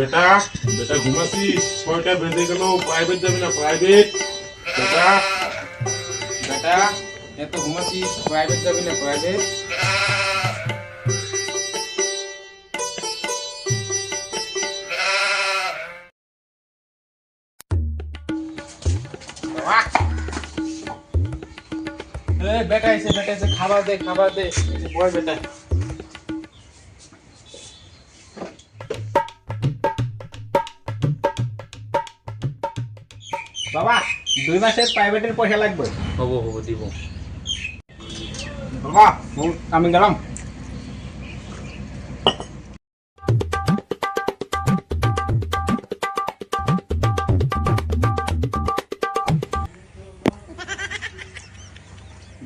বেটা বেটা ঘুমাসিস ছয়টা বেজে গেল প্রাইভেট যাবি না প্রাইভেট বেটা বেটা এত ঘুমাচ্ছিস প্রাইভেট যাবি না প্রাইভেট বেটা এসে বেটা এসে খাবার দে খাবার দে এসে বয় বেটা বাবা দুই মাসের প্রাইভেটের পয়সা লাগবে। হব হব দিব। বাবা আমি গেলাম।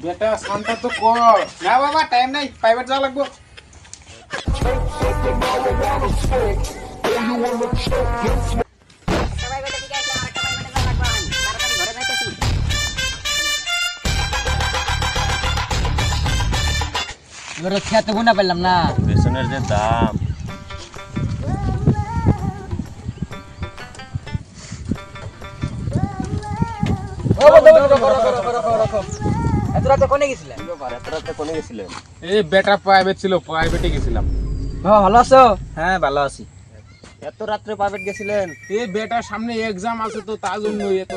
বেটা শান্তা তো কর। না বাবা টাইম নাই প্রাইভেট যাওয়া লাগবো। সবাই এবার খেতে গুনা পেলাম না। বেসনের যে দাম। ও বন্ধু বন্ধু করো করো করো করো করো এত রাতে কোনে গেছিলেন এত রাতে কোনে গেছিলেন এই বেটা প্রাইভেট ছিল প্রাইভেটে গেছিলাম। ভালো আছো? হ্যাঁ ভালো আছি। এত রাত্রে প্রাইভেট গেছিলেন? এই বেটার সামনে এক্সাম আছে তো তার জন্য এত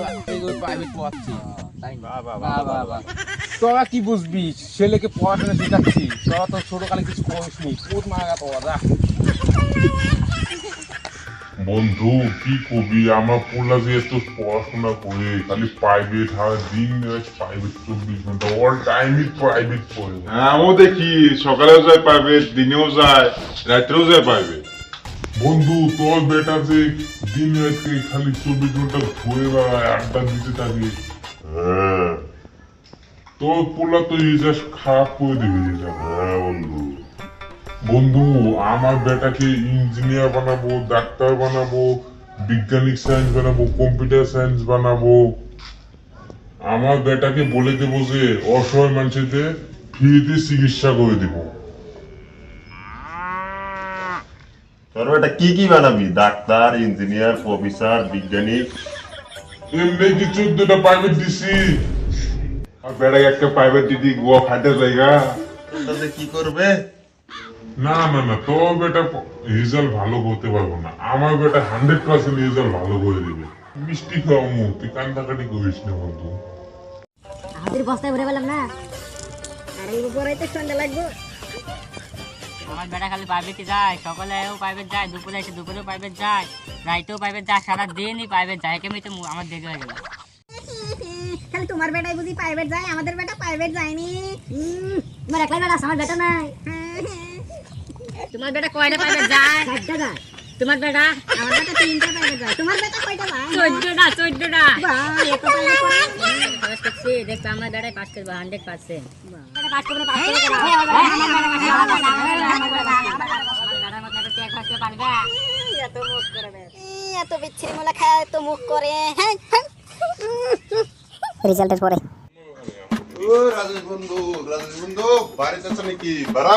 প্রাইভেট পড়াচ্ছি। বাহ। বাহ। তোরা কি বুঝবি? ছেলেকে পড়াশোনা শেখাচ্ছি। তোরা তো ছোটকালে কিছু করিস নি কোট মারা তোরা যা। বন্ধু কি কবি আমার পোলা যে এত পড়াশোনা করে খালি প্রাইভেট হয় দিন প্রাইভেট চব্বিশ ঘণ্টা। অল টাইমই প্রাইভেট পড়ে। হ্যাঁ আমিও দেখি। সকালেও যায় প্রাইভেট দিনেও যায় রাত্রেও যায় প্রাইভেট বন্ধু তোর বেটা যে দিন রাত্রে খালি চব্বিশ ঘণ্টা ঘুরে বেড়ায় আড্ডা দিতে থাকে। হ্যাঁ। তোর পোলা তো রেজাল্ট খারাপ করে দেবে হ্যাঁ বন্ধু। বন্ধু আমার বেটাকে ইঞ্জিনিয়ার বানাবো ডাক্তার বানাবো বিজ্ঞানিক সায়েন্স বানাবো কম্পিউটার সায়েন্স বানাবো। আমার বেটাকে বলে দেবো যে অসহায় মানুষদের ফ্রিতে চিকিৎসা করে দেবো। তোর বেটা কি কি বানাবি? ডাক্তার ইঞ্জিনিয়ার প্রফেসর বিজ্ঞানী এমনি কি চোদ্দটা প্রাইভেট দিছি আর বেড়াকে একটা প্রাইভেট দিদি গোয়া খাইতে জায়গা তাতে কি করবে? না না না তোর বেটা রেজাল্ট ভালো করতে পারব না। আমার বেটা হান্ড্রেড পার্সেন্ট রেজাল্ট ভালো করে দিবে। মিষ্টি খাওয়ামু তুই কান্দাকাটি করিস না বন্ধু। আমাদের বস্তায় ভরে পেলাম না? আর এই উপরে তো সন্ধ্যা লাগবে। আমার বেটা খালি প্রাইভেটে যায় সকালেও প্রাইভেট যায় দুপুরে এসে দুপুরেও প্রাইভেট যায় রাইতেও প্রাইভেট যায় সারা দিনই প্রাইভেট যায় কেমিতে আমার দেরি হয়ে গেল। তোমার বেটাই বুঝি প্রাইভেট যায় আমাদের বেটা প্রাইভেট যায়নি। তোমার একলাই বেটা আমার বেটা নাই। তোমার বেটা কয়টা প্রাইভেট যায়? তোমার বেটা? আমার বেটা তিনটা প্রাইভেট যায়। তোমার বেটা কয়টা যায়? চোদ্দটা চোদ্দটা। দেখো আমার বেটাই পাস করব হান্ড্রেড পার্সেন্ট পাস করবে এত মুখ করে এত বিচ্ছিরি মোলা খায় এত মুখ করে। হ্যাঁ। রেজাল্টের পরে। ও রাজেশ বন্ধু রাজেশ বন্ধু বাড়িতে আছো নাকি? বারা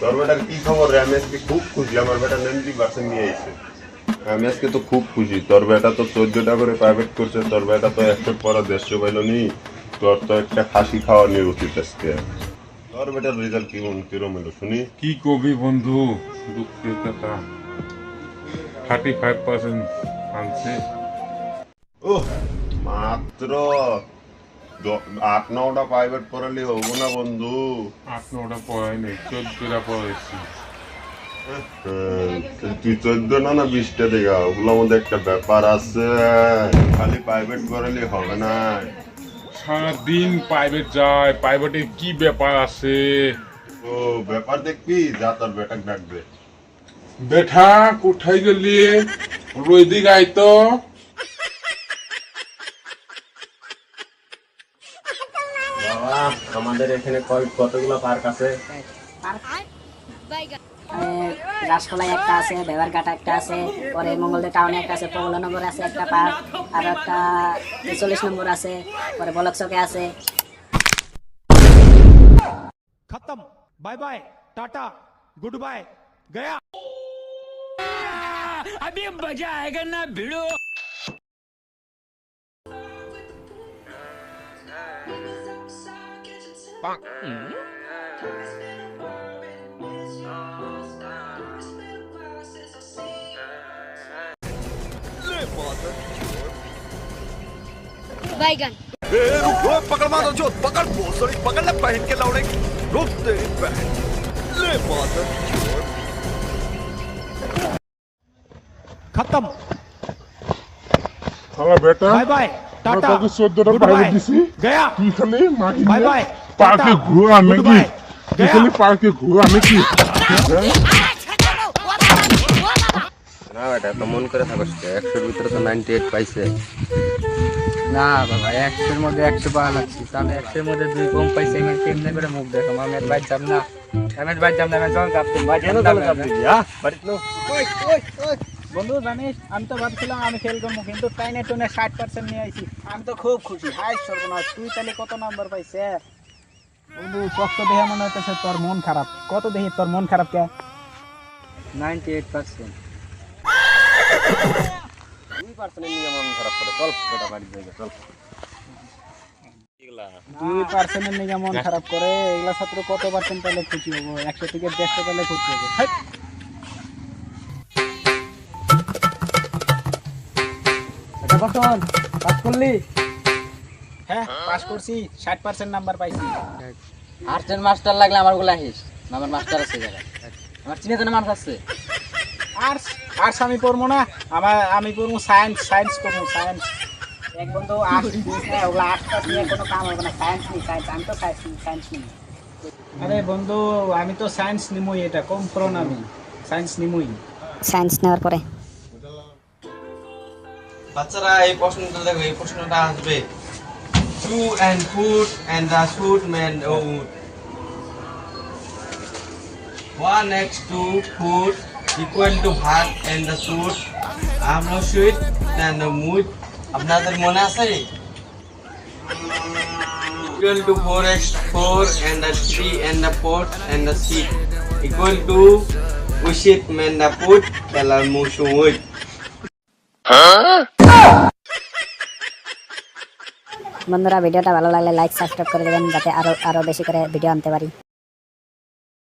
তোর বেটার কি খবর রে? আমি আজকে খুব খুশি। আমার বেটা নাইনটি পার্সেন্ট নিয়ে আইছে আমি আজকে তো খুব খুশি। তোর বেটা তো চোদ্দটা করে প্রাইভেট করছে। তোর বেটা তো একটা পড়া দেড়শো পাইল নি। তোর তো একটা খাসি খাওয়া নিয়ে উচিত আজকে। তোর বেটার রেজাল্ট কিরম এলো শুনি। কি কবি বন্ধু? থার্টি ফাইভ পার্সেন্ট আনছে। ও মাত্র আট নটা প্রাইভেট পড়ালে হব না বন্ধু। আট নটা পড়াই নেই চোদ্দটা পড়াইছি। তুই চোদ্দ না না বিশটা দেখা ওগুলোর মধ্যে একটা ব্যাপার আছে। খালি প্রাইভেট করালে হবে না। সারাদিন প্রাইভেট যায় প্রাইভেটে কি ব্যাপার আছে? ও ব্যাপার দেখবি যা তোর বেটাক ডাকবে। বেঠা কোথায় গেলি? রোদিক আইতো আমাদের এখানে কয় কতগুলো পার্ক আছে রাসকলাই একটা আছে বেবারঘাট একটা আছে পরে মঙ্গলদে টাউনে একটা আছে পগলানগর আছে একটা পার্ক আর একটা চল্লিশ নম্বর আছে পরে বলক চকে আছে खत्म bye bye tata good bye गया बैगन খতম শালা বেটা বাই বাই আমরা টাটা তোকে চোদ্দটা Goodbye. প্রাইভেট দিছি গয়া তুই খালি মাগি বাই নিয়ে বাই পার্কে। ঘুরা. তুই গয়া। খালি পার্কে ঘুরা নাকি হ্যাঁ? না বেটা তো মন করে থাকস একশোর ভিতরে তো নাইনটি এইট পাইছে। না বাবা একশোর মধ্যে একশো পাওয়া লাগছে তাহলে একশোর মধ্যে দুই কম পাইছে আমি কেমনে করে মুখ দেখো আমি আর বাইর যাব না। আমি বাইর যাব না আমি চল কাপতে বাইর হ্যাঁ বাড়িতে নো। বন্ধু জানিস আমি তো ভাবছিলাম আমি ফেল করব কিন্তু টাইনে টুনে ষাট পার্সেন্ট নিয়ে আইছি। আমি তো খুব খুশি। হাই সর্বনাশ তুই তাহলে কত নাম্বার পাইছে? বন্ধু কষ্ট দেখে মনে হইতেছে তোর মন খারাপ। কত দেখি তোর মন খারাপ কে? Ninety eight percent. দুই পার্সেন্টের নিয়ে মন খারাপ করে। চল বেটা বাড়িতে যাই চল। দুই পার্সেন্টের নিকে মন খারাপ করে এগুলা ছাত্র কত পার্সেন্ট পেলে খুশি হব? একশো থেকে দেড়শো পেলে খুশি হব। এটা বসন পাস করলি? হ্যাঁ পাস করছি ষাট পার্সেন্ট নাম্বার পাইছি। আর্টসের মাস্টার লাগলে আমারগুলো আহিস আমার মাস্টার আছে আমার চিনে জানা মানুষ আছে। আর্টস আর্টস আমি পড়ব না আমার আমি পড়ব সায়েন্স সায়েন্স পড়ব সায়েন্স এক বন্ধু আর্টস ওগুলো আর্টস নিয়ে কোনো কাম হবে না সায়েন্স নিই সায়েন্স আমি তো সায়েন্স সায়েন্স নিই। আরে বন্ধু আমি তো সায়েন্স নিমই এটা কম করো না আমি সায়েন্স নিমই। সায়েন্স নেওয়ার পরে। বাচ্চারা এই প্রশ্নটা দেখো এই প্রশ্নটা আসবে। two and food and the shoot man would one x two food equal to bhat and the shoot আমরা সুইট অ্যান্ড মুড আপনাদের মনে আছে equal to 4x 4 and the 3 and the 4 and the 6 equal to ushit men the put telar musuit বন্ধুরা, ভিডিওটা ভালো লাগলে like subscribe করে দেবেন যাতে আরও আরও বেশি করে ভিডিও আনতে পারি।